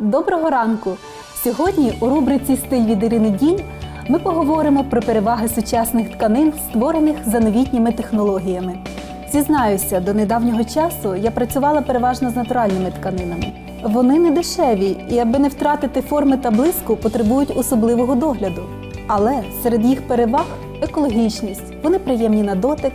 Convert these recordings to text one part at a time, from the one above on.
Доброго ранку! Сьогодні у рубриці Стиль від Ірини Дінь ми поговоримо про переваги сучасних тканин, створених за новітніми технологіями. Зізнаюся, до недавнього часу я працювала переважно з натуральними тканинами. Вони не дешеві і, аби не втратити форми та блиску, потребують особливого догляду. Але серед їх переваг екологічність, вони приємні на дотик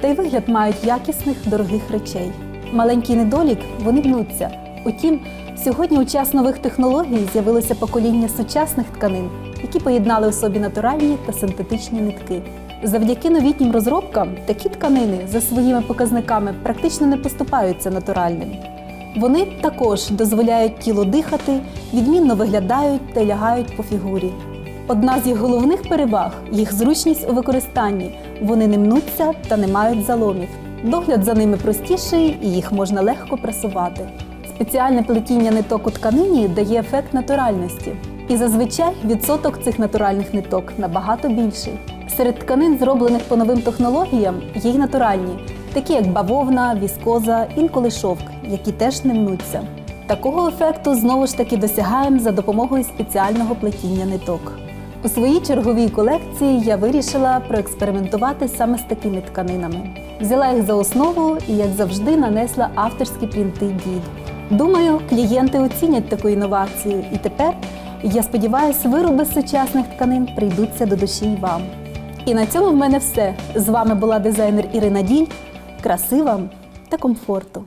та й вигляд мають якісних дорогих речей. Маленький недолік вони гнуться. Утім, сьогодні у час нових технологій з'явилося покоління сучасних тканин, які поєднали у собі натуральні та синтетичні нитки. Завдяки новітнім розробкам такі тканини за своїми показниками практично не поступаються натуральним. Вони також дозволяють тілу дихати, відмінно виглядають та лягають по фігурі. Одна з їх головних переваг їх зручність у використанні. Вони не мнуться та не мають заломів. Догляд за ними простіший і їх можна легко прасувати. Спеціальне плетіння ниток у тканині дає ефект натуральності. І зазвичай відсоток цих натуральних ниток набагато більший. Серед тканин, зроблених по новим технологіям, є й натуральні, такі як бавовна, віскоза, інколи шовк, які теж не мнуться. Такого ефекту знову ж таки досягаємо за допомогою спеціального плетіння ниток. У своїй черговій колекції я вирішила проекспериментувати саме з такими тканинами. Взяла їх за основу і, як завжди, нанесла авторські принти дід. Думаю, клієнти оцінять таку інновацію, і тепер, я сподіваюся, вироби з сучасних тканин прийдуться до душі й вам. І на цьому в мене все. З вами була дизайнер Ірина Діль. Краси вам та комфорту!